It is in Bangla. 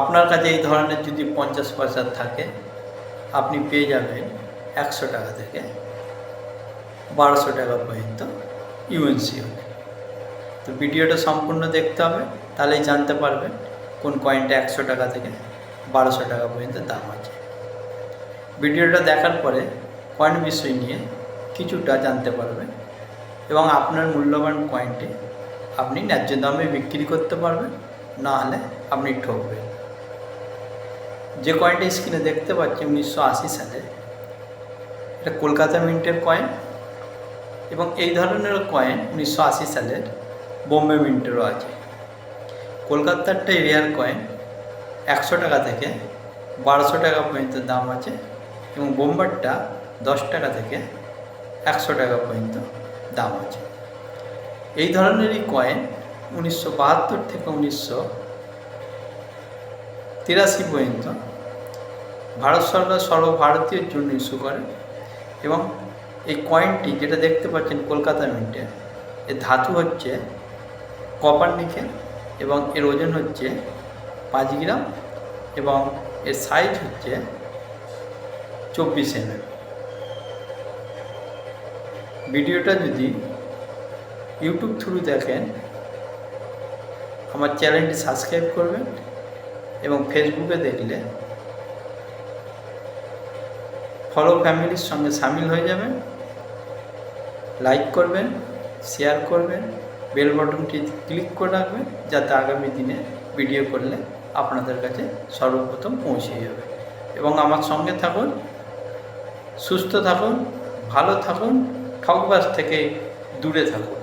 আপনার কাছে এই ধরনের যদি পঞ্চাশ পয়সা থাকে, আপনি পেয়ে যাবেন একশো টাকা থেকে বারোশো টাকা পর্যন্ত ইউএনসি তো ভিডিওটা সম্পূর্ণ দেখতে হবে, তাহলেই জানতে পারবেন কোন কয়েনটা একশো টাকা থেকে বারোশো টাকা পর্যন্ত দাম আছে। ভিডিওটা দেখার পরে কয়েন বিষয় নিয়ে কিছুটা জানতে পারবেন এবং আপনার মূল্যবান কয়েনটি আপনি ন্যায্য দামে বিক্রি করতে পারবেন, না হলে আপনি ঠকবেন। যে কয়েনটা স্ক্রিনে দেখতে পাচ্ছি উনিশশো আশি সালে, এটা কলকাতা মিন্টের কয়েন এবং এই ধরনের কয়েন উনিশশো আশি সালের বোম্বে মিন্টেরও আছে। কলকাতারটা রেয়ার কয়েন একশো টাকা থেকে বারোশো টাকা পর্যন্ত দাম আছে এবং বোম্বারটা দশ টাকা থেকে একশো টাকা পর্যন্ত দাম আছে। এই ধরনেরই কয়েন উনিশশো বাহাত্তর থেকে উনিশশো তিরাশি পর্যন্ত। ভারত সরকার সর্বভারতীয়ের জন্য ইস্যু করে এবং এই কয়েনটি যেটা দেখতে পাচ্ছেন কলকাতা মিন্টে, এর ধাতু হচ্ছে কপার নিকেল এবং এর ওজন হচ্ছে পাঁচ গ্রাম এবং এর সাইজ হচ্ছে চব্বিশ এম ভিডিওটা যদি ইউটিউব থ্রু দেখেন, আমার চ্যানেলটি সাবস্ক্রাইব করবেন। এবং ফেসবুকে দেখলে ফলো ফ্যামিলির সঙ্গে সামিল হয়ে যাবেন লাইক করবেন শেয়ার করবেন বেল বটনটি ক্লিক করে রাখবেন যাতে আগামী দিনে ভিডিও করলে আপনাদের কাছে সর্বপ্রথম পৌঁছে যাবে। এবং আমার সঙ্গে থাকুন, সুস্থ থাকুন, ভালো থাকুন ঠকবাস থেকে দূরে থাকুন।